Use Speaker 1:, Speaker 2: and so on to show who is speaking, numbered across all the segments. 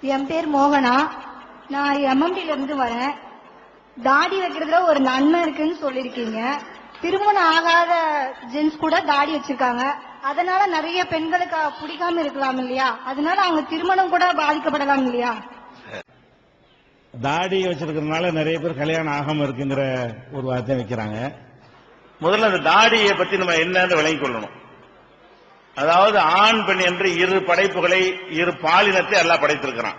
Speaker 1: என் பேர் மோகனா. நான் எம்எம்டில இருந்து வரேன். தாடி வைக்கிறதுல ஒரு நன்மை இருக்குன்னு சொல்லியிருக்கீங்க திருமணம் ஆகாத ஜென்ஸ் கூட தாடி வச்சிருக்காங்க. அதனால நிறைய பெண்களுக்கு பிடிக்காம இருக்கலாம் இல்லையா? அதனால அவங்க திருமணம் கூட பாதிக்கப்படலாம் இல்லையா?
Speaker 2: தாடி வச்சிருக்கிறதுனால நிறைய பேர் கல்யாணம் ஆகாம இருக்குங்கிற ஒரு வார்த்தை வைக்கிறாங்க.
Speaker 3: முதல்ல அந்த தாடியை பத்தி நம்ம என்னன்னு விளங்கி கொள்ளணும். அதாவது ஆண் பெண் என்று இரு படைப்புகளை இரு பாலினத்தை அல்லாஹ் படைத்திருக்கிறான்.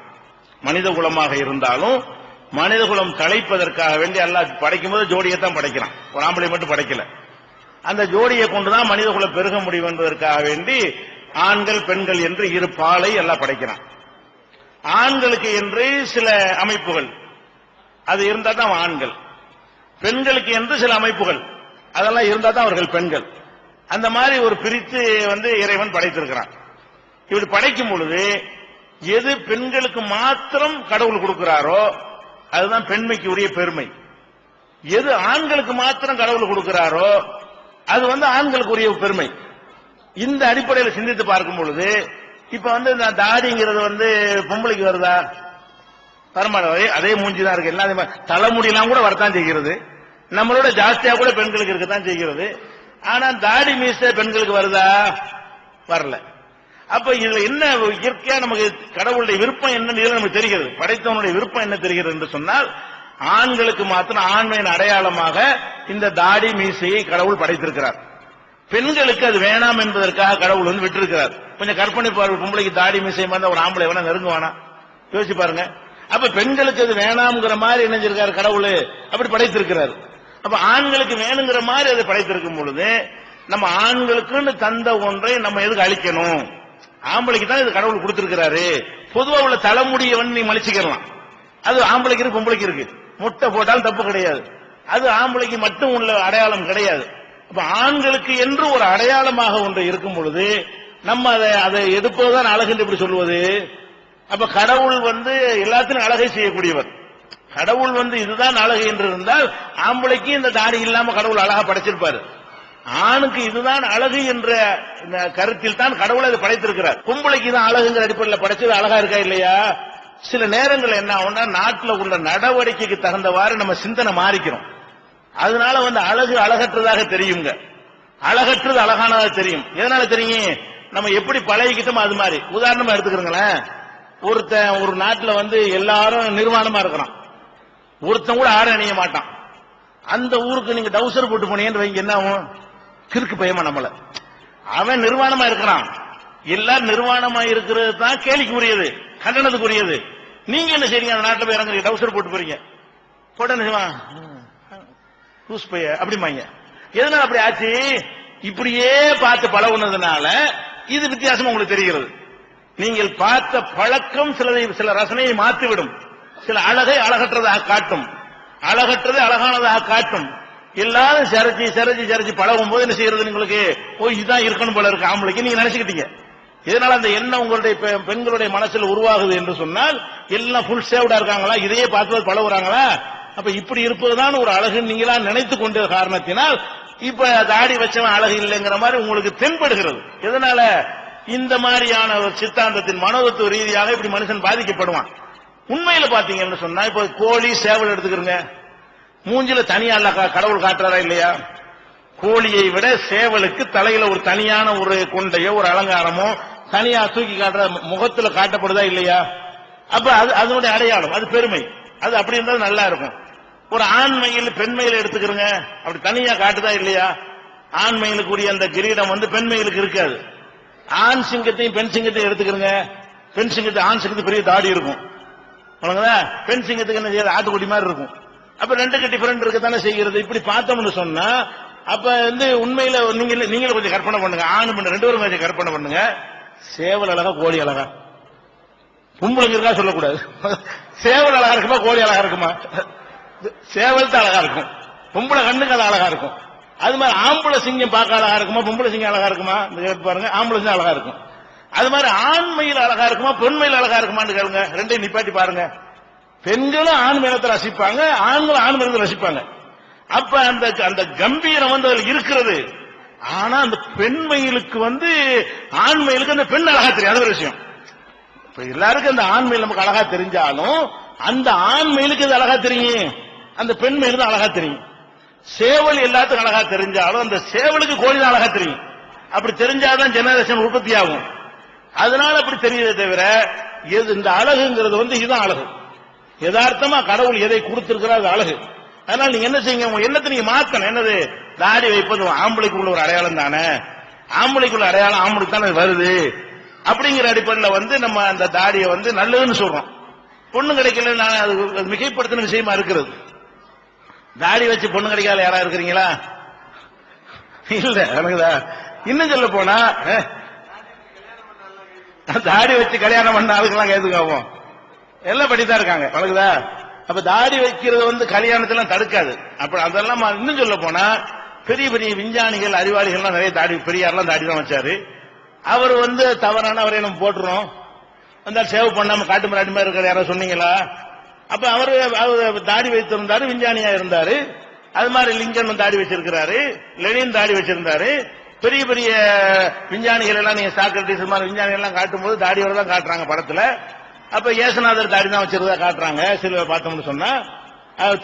Speaker 3: மனித குலமாக இருந்தாலும் மனித குலம் கலைப்பதற்காக வேண்டி அல்லாஹ் படைக்கும் போது ஜோடியைத்தான் படைக்கிறான். ஒரு ஆம்பளை மட்டும் படைக்கல. அந்த ஜோடியை கொண்டுதான் மனித குலம் பெருக முடியும் என்பதற்காக வேண்டி ஆண்கள் பெண்கள் என்று இரு பாலை எல்லாம் படைக்கிறான். ஆண்களுக்கு என்று சில அமைப்புகள். அது இருந்தால் தான் ஆண்கள். பெண்களுக்கு என்று சில அமைப்புகள். அதெல்லாம் இருந்தால் தான் அவர்கள் பெண்கள். அந்த மாதிரி ஒரு பிரித்து வந்து இறைவன் படைத்திருக்கிறான். இப்படி படைக்கும் பொழுது எது பெண்களுக்கு மாத்திரம் கடவுள் கொடுக்கிறாரோ அதுதான் பெண்மைக்கு உரிய பெருமை. எது ஆண்களுக்கு மாத்திரம் கடவுள் கொடுக்கிறாரோ அது வந்து ஆண்களுக்கு உரிய பெருமை. இந்த அடிப்படையில் சிந்தித்து பார்க்கும் பொழுது இப்ப வந்து இந்த தாடிங்கிறது வந்து பொம்பளைக்கு வருதா? வரமாட்டே அதே மூஞ்சி தான் இருக்கு. எல்லாம் தலைமுடியெல்லாம் கூட வரத்தான் செய்கிறது. நம்மளோட ஜாஸ்தியா கூட பெண்களுக்கு இருக்கத்தான் செய்கிறது. ஆனா தாடி மீச பெண்களுக்கு வருதா? வரல. அப்ப இதுல என்ன இயற்கையா நமக்கு கடவுளுடைய விருப்பம் என்னன்னு நமக்கு தெரிகிறது. படைத்தவனுடைய விருப்பம் என்ன தெரிகிறது என்று சொன்னால் ஆண்களுக்கு மாத்திரம் ஆண்மையின் அடையாளமாக இந்த தாடி மீசையை கடவுள் படைத்திருக்கிறார். பெண்களுக்கு அது வேணாம் என்பதற்காக கடவுள் வந்து விட்டிருக்கிறார். கொஞ்சம் கற்பனை பார்வை பொம்பளைக்கு தாடி மீசையை மாதிரி ஒரு ஆம்பளை வேணா நெருங்குவானா? யோசிச்சு பாருங்க. அப்ப பெண்களுக்கு அது வேணாம்ங்கிற மாதிரி என்ன செஞ்சிருக்காரு கடவுள்? அப்படி படைத்திருக்கிறார். அப்ப ஆண்களுக்கு வேணுங்கிற மாதிரி அதை படைத்திருக்கும் பொழுது நம்ம ஆண்களுக்குன்னு தந்த ஒன்றை நம்ம எதுக்கு அழிக்கணும்? ஆம்பளைக்கு தான் இது கடவுள் கொடுத்திருக்கிறாரு. பொதுவா உள்ள தலைமுடியவன் வந்து நீ மலிச்சுக்கலாம் அது ஆம்பளைக்கு இருக்கு பொம்பளைக்கு இருக்கு. முட்டை போட்டாலும் தப்பு கிடையாது. அது ஆம்பளைக்கு மட்டும் உள்ள அடையாளம் கிடையாது. அப்ப ஆண்களுக்கு என்று ஒரு அடையாளமாக ஒன்று இருக்கும் பொழுது நம்ம அதை அதை எடுப்பதுதான் அழகு என்று எப்படி சொல்வது? அப்ப கடவுள் வந்து எல்லாத்திலும் அழகை செய்யக்கூடியவர். கடவுள் வந்து இதுதான் அழகு என்று இருந்தால் ஆம்பளைக்கு இந்த தாடி இல்லாம கடவுள் அழகா படைச்சிருப்பாரு. ஆணுக்கு இதுதான் அழகு என்ற இந்த கருத்தில் தான் கடவுள் அதை படைத்திருக்கிறார். பொம்பளைக்கு தான் அழகுங்கிற அடிப்படையில் படைச்சது அழகா இருக்கா இல்லையா? சில நேரங்கள் என்ன ஆகும்னா நாட்டில் உள்ள நடவடிக்கைக்கு தகுந்தவாறு நம்ம சிந்தனை மாறிக்கிறோம். அதனால வந்து அழகு அழகற்றதாக தெரியுங்க. அழகற்றது அழகானதாக தெரியும். எதனால தெரியும்? நம்ம எப்படி பழகிக்கிட்டோமோ அது மாதிரி. உதாரணமா எடுத்துக்கிறோங்களேன். ஒருத்தன் ஒரு நாட்டில் வந்து எல்லாரும் நிர்வாணமா இருக்கிறான். ஒருத்தன் கூட ஆடை அணிய மாட்டான். அந்த ஊருக்கு நீங்க டவுசர் போட்டு போனீங்கன்னு வைங்க என்ன ஆகும்? கிறுக்கு பயமா நம்மள. அவன் நிர்வாணமா இருக்கிறான். எல்லாரும் நிர்வாணமா இருக்கிறது தான் கேலிக்குரியது கண்டனத்துக்குரியது. நீங்க என்ன செய்றீங்க? அந்த நாட்டில் போய் இறங்குறீங்க டவுசர் போட்டு போறீங்க. போட லூஸ் பைய அப்படிமாங்க எதனால அப்படி ஆச்சு? இப்படியே பார்த்து பழகுனதுனால இது வித்தியாசமா உங்களுக்கு தெரிகிறது. நீங்கள் பார்த்த பழக்கம் சிலதை சில ரசனையை மாற்றிவிடும் சில அழகை அழகற்றதாக காட்டும். அழகற்றதை அழகானதாக காட்டும். எல்லாரும் சிறச்சி சிறச்சி சிறச்சி பழகும் போது என்ன செய்யறது உங்களுக்கு ஓ இதுதான் இருக்கணும் போல இருக்கு. ஆம்பளைக்கு நீங்க நினைச்சுக்கிட்டீங்க. இதனால அந்த எண்ணம் உங்களுடைய பெண்களுடைய மனசில் உருவாகுது என்று சொன்னால் எல்லாம் ஃபுல் சேவ்டா இருக்காங்களா? இதையே பார்த்து பழகுறாங்களா? அப்ப இப்படி இருப்பதுதான் ஒரு அழகு நீங்களா நினைத்து கொண்ட காரணத்தினால் இப்ப தாடி வச்சவன் அழகு இல்லைங்கிற மாதிரி உங்களுக்கு தென்படுகிறது. எதனால? இந்த மாதிரியான ஒரு சித்தாந்தத்தின் மனோதத்துவ ரீதியாக இப்படி மனுஷன் பாதிக்கப்படுவான். உண்மையில பாத்தீங்கன்னு சொன்னா இப்ப கோழி சேவல் எடுத்துக்கிறங்க. மூஞ்சில தனியா கா- கடவுள் காட்டுறாரா இல்லையா? கோழியை விட சேவலுக்கு தலையில ஒரு தனியான ஒரு குண்டையோ ஒரு அலங்காரமோ தனியா தூக்கி காட்டுற முகத்துல காட்டப்படுதா இல்லையா? அப்ப அது அதனுடைய அடையாளம் அது பெருமை. அது அப்படி இருந்தாலும் நல்லா இருக்கும். ஒரு ஆண்மையில் பெண்மையில் எடுத்துக்கிறங்க. அப்படி தனியா காட்டுதா இல்லையா? ஆண்மையிலுக்குரிய அந்த கிரீடம் வந்து பெண்மையிலுக்கு இருக்காது. ஆண் சிங்கத்தையும் பெண் சிங்கத்தையும் எடுத்துக்கிறங்க. பெண் சிங்கத்தை ஆண் சிங்கத்துக்கு பெரிய தாடி இருக்கும். வணங்குதா பெண் சிங்கத்துக்கு என்ன செய்யாது ஆட்டுக்குட்டி மாதிரி இருக்கும். அப்ப ரெண்டுக்கு டிஃபரெண்ட் இருக்கத்தானே செய்கிறது? இப்படி பார்த்தோம்னு சொன்னா அப்ப வந்து உண்மையில நீங்க நீங்களும் கொஞ்சம் கற்பனை பண்ணுங்க. ஆணு பண்ண ரெண்டு பேரும் கொஞ்சம் கற்பனை பண்ணுங்க. சேவல் அழகா கோழி அழகா. பொம்பளைங்க இருக்கா சொல்லக்கூடாது. சேவல் அழகா இருக்குமா கோழி அழகா இருக்குமா? சேவல் தான் அழகா இருக்கும். பொம்பளை கண்ணுக்கு அது அழகா இருக்கும். அது மாதிரி ஆம்பளை சிங்கம் பார்க்க அழகா இருக்குமா பொம்பளை சிங்கம் அழகா இருக்குமா? பாருங்க. ஆம்பளை சிங்கம் அழகா இருக்கும். அது மாதிரி ஆண்மையில் அழகா இருக்குமா பெண்மையில் அழகா இருக்குமான்னு கேளுங்க. ரெண்டையும் நிப்பாட்டி பாருங்க. பெண்களும் ஆண் மேலத்தை ரசிப்பாங்க ஆண்களும் ஆண் மேலத்தை ரசிப்பாங்க. அப்ப அந்த அந்த கம்பீரம் வந்து அதில் இருக்கிறது. ஆனா அந்த பெண்மையிலுக்கு வந்து ஆண்மையிலுக்கு அந்த பெண் அழகா தெரியும் அது ஒரு விஷயம். இப்ப எல்லாருக்கும் அந்த ஆண் மயில் நமக்கு அழகா தெரிஞ்சாலும் அந்த ஆண் மயிலுக்கு இது அழகா தெரியும்? அந்த பெண் மயில் தான் அழகா தெரியும். சேவல் எல்லாத்துக்கும் அழகா தெரிஞ்சாலும் அந்த சேவலுக்கு கோழி தான் அழகா தெரியும். அப்படி தெரிஞ்சாதான் ஜெனரேஷன் உற்பத்தி ஆகும் அதனால அப்படி தெரியுதே தவிர எது இந்த அழகுங்கிறது வந்து இதுதான் அழகு. யதார்த்தமா கடவுள் எதை கொடுத்திருக்கிறார் அது அழகு. அதனால நீங்க என்ன செய்யுங்க உங்க எண்ணத்தை நீங்க மாத்தணும். என்னது? தாடி வைப்பது ஆம்பளைக்கு உள்ள ஒரு அடையாளம் தானே? ஆம்பளைக்கு உள்ள அடையாளம் ஆம்பளைக்கு தானே வருது? அப்படிங்கிற அடிப்படையில் வந்து நம்ம அந்த தாடியை வந்து நல்லதுன்னு சொல்றோம். பொண்ணு கிடைக்கல அது மிகைப்படுத்தின விஷயமா இருக்கிறது. தாடி வச்சு பொண்ணு கிடைக்காத யாரா இருக்கிறீங்களா? இல்ல எனக்குதா. இன்னும் சொல்ல போனா தாடி வச்சு கல்யாணம் பண்ண ஆளுக்கெல்லாம் கேதுக்காவும் எல்லாம் படித்தான் இருக்காங்க. பழகுதா? அப்ப தாடி வைக்கிறது வந்து கல்யாணத்தெல்லாம் தடுக்காது. அப்ப அதெல்லாம் இன்னும் சொல்ல போனா பெரிய பெரிய விஞ்ஞானிகள் அறிவாளிகள்லாம் நிறைய தாடி பெரியார்லாம் தாடி தான் வச்சாரு. அவர் வந்து தவறான அவரை நம்ம போட்டுறோம். அந்த சேவ் பண்ணாம காட்டு மிராட்டி மாதிரி இருக்கிற யாரோ சொன்னீங்களா? அப்ப அவரு அவர் தாடி வைத்திருந்தாரு விஞ்ஞானியா இருந்தாரு. அது மாதிரி லிங்கன் தாடி வச்சிருக்கிறாரு. லெனின் தாடி வச்சிருந்தாரு. பெரிய பெரிய விஞ்ஞானிகள் எல்லாம் நீங்க சாக்ரட்டிஸ் மாதிரி விஞ்ஞானிகள் எல்லாம் காட்டும்போது தாடியோட தான் காட்டுறாங்க படத்துல. அப்ப ஏசுநாதர் தாடி தான் வச்சிருந்தா காட்டுறாங்க சில பார்த்தோம்னு சொன்னா.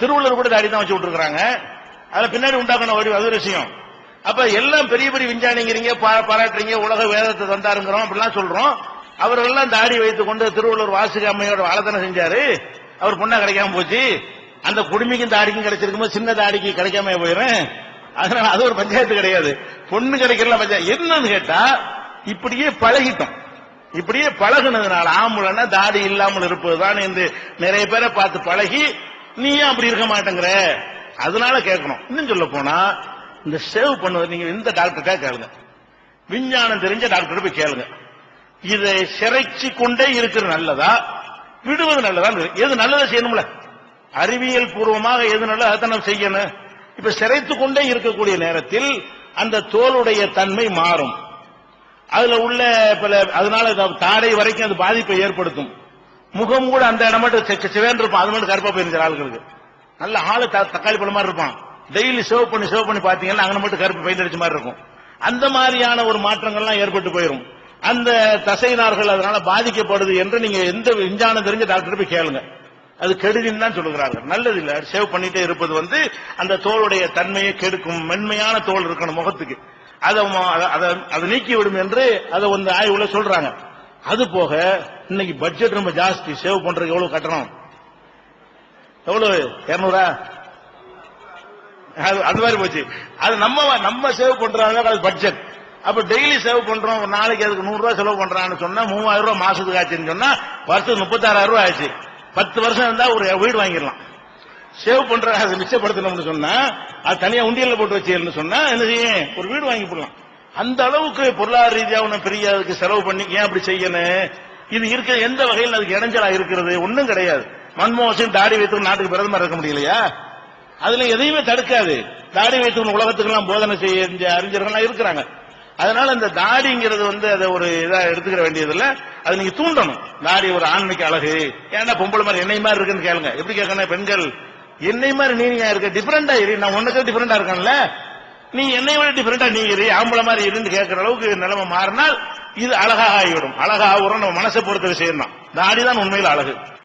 Speaker 3: திருவள்ளுவர் கூட தாடி தான் வச்சு விட்டுருக்காங்க அதுல பின்னாடி உண்டாக்கணும் ஒரு அது விஷயம். அப்ப எல்லாம் பெரிய பெரிய விஞ்ஞானிங்கிறீங்க பாராட்டுறீங்க உலக வேதத்தை தந்தாருங்கிறோம் அப்படிலாம் சொல்றோம். அவரெல்லாம் தாடி வைத்துக் கொண்டு திருவள்ளுவர் வாசுகி அம்மையோட வாழத்தனை செஞ்சாரு. அவர் பொண்ணா கிடைக்காம போச்சு. அந்த குடுமிக்கும் தாடிக்கும் கிடைச்சிருக்கும் சின்ன தாடிக்கு கிடைக்காம போயிடும் அதனால அது ஒரு பஞ்சாயத்து கிடையாது. பொண்ணு கிடைக்கல பஞ்சாயத்து என்னன்னு கேட்டா இப்படியே பழகிட்டோம். இப்படியே பழகுனதுனால ஆம்பளைன்னா தாடி இல்லாமல் இருப்பதுதான் என்று நிறைய பேரை பார்த்து பழகி நீ ஏன் அப்படி இருக்க மாட்டேங்கிற? அதனால கேட்கணும். இன்னும் சொல்ல போனா இந்த சேவ் பண்ணுவது நீங்க எந்த டாக்டர்கிட்ட கேளுங்க. விஞ்ஞானம் தெரிஞ்ச டாக்டர் போய் கேளுங்க. இதை சிறைச்சு கொண்டே இருக்கிறது நல்லதா? விடுவது நல்லதா? எது நல்லதை செய்யணும்ல? அறிவியல் பூர்வமாக எது நல்லதோ அதை நம்ம செய்யணும். இப்ப சிறைத்து கொண்டே இருக்கக்கூடிய நேரத்தில் அந்த தோலுடைய தன்மை மாறும். அதுல உள்ள பல அதனால தாடை வரைக்கும் அது பாதிப்பை ஏற்படுத்தும். முகம் கூட அந்த இடம் மட்டும் செக்க இருப்பான் அது மட்டும் கருப்பா போயிருந்த ஆளுகளுக்கு. நல்ல ஆளு த- தக்காளி பழம் மாதிரி இருப்பான். டெய்லி சேவ் பண்ணி சேவ் பண்ணி பாத்தீங்கன்னா அங்க மட்டும் கருப்பு பெயிண்ட் அடிச்ச மாதிரி இருக்கும். அந்த மாதிரியான ஒரு மாற்றங்கள்லாம் ஏற்பட்டு போயிடும் அந்த தசைனார்கள் அதனால பாதிக்கப்படுது என்று நீங்க எந்த விஞ்ஞானம் தெரிஞ்ச டாக்டர் போய் கேளுங்க. அது கெடுதின்னு தான் சொல்லுகிறார்கள். நல்லது இல்ல சேவ் பண்ணிட்டே இருப்பது வந்து அந்த தோலுடைய தன்மையை கெடுக்கும். மென்மையான தோல் இருக்கணும் முகத்துக்கு. அதை அதை- அதை- அதை நீக்கி விடும் என்று அதை வந்து ஆய்வுல சொல்றாங்க. அது போக இன்னைக்கு பட்ஜெட் ரொம்ப ஜாஸ்தி. சேவ் பண்றதுக்கு எவ்வளவு கட்டணம்? எவ்வளவு? இருநூறா? அது அது மாதிரி போச்சு. அது நம்ம நம்ம சேவ் பண்றாங்க அது பட்ஜெட் அப்ப டெய்லி சேவ் பண்றோம். ஒரு நாளைக்கு அதுக்கு நூறு ரூபாய் செலவு பண்றான்னு சொன்னா மூவாயிரம் ரூபாய் மாசத்துக்கு ஆச்சுன்னு சொன்னா வருஷத்துக்கு முப்பத்தாறாயிரம் ரூபாய் ஆச்சு. பத்து வருஷம் இருந்தா ஒரு வீடு வாங்கிடலாம். சேவ் பண்ற அதை மிச்சப்படுத்தணும்னு சொன்னா அது தனியா உண்டியல்ல போட்டு வச்சேன்னு சொன்னா என்ன செய்யும்? ஒரு வீடு வாங்கி போடலாம். அந்த அளவுக்கு பொருளாதார ரீதியா ஒன்னும் பெரிய அதுக்கு செலவு பண்ணி ஏன் அப்படி செய்யணும்? இது இருக்க எந்த வகையில் அதுக்கு இடைஞ்சலா இருக்கிறது? ஒன்றும் கிடையாது. மன்மோகன் தாடி வைத்து நாட்டுக்கு பிரதமர் இருக்க முடியலையா அதுல எதையுமே தடுக்காது. தாடி வைத்து உலகத்துக்கு எல்லாம் போதனை செய்ய அறிஞர்கள்லாம் இருக்கிறாங்க. அதனால இந்த தாடிங்கிறது வந்து அதை ஒரு இதா எடுத்துக்கிற வேண்டியதில்லை. அது நீங்க தூண்டணும். நாடி ஒரு ஆண்மைக்கு அழகு. ஏன்டா பொம்பளை மாதிரி என்னை மாதிரி இருக்குன்னு கேளுங்க. எப்படி கேட்கணும் பெண்கள் என்னை மாதிரி நீ நீங்க இருக்க டிஃபரெண்டா இரு. நான் உனக்கு டிஃபரெண்டா இருக்கேன்ல. நீ என்னை விட டிஃபரெண்டா நீ இரு. ஆம்பளை மாதிரி இருந்து கேட்கிற அளவுக்கு நிலைமை மாறினால் இது அழகாக ஆகிவிடும். அழகாக நம்ம மனசை பொறுத்த விஷயம் தான் தாடி தான் உண்மையில் அழகு.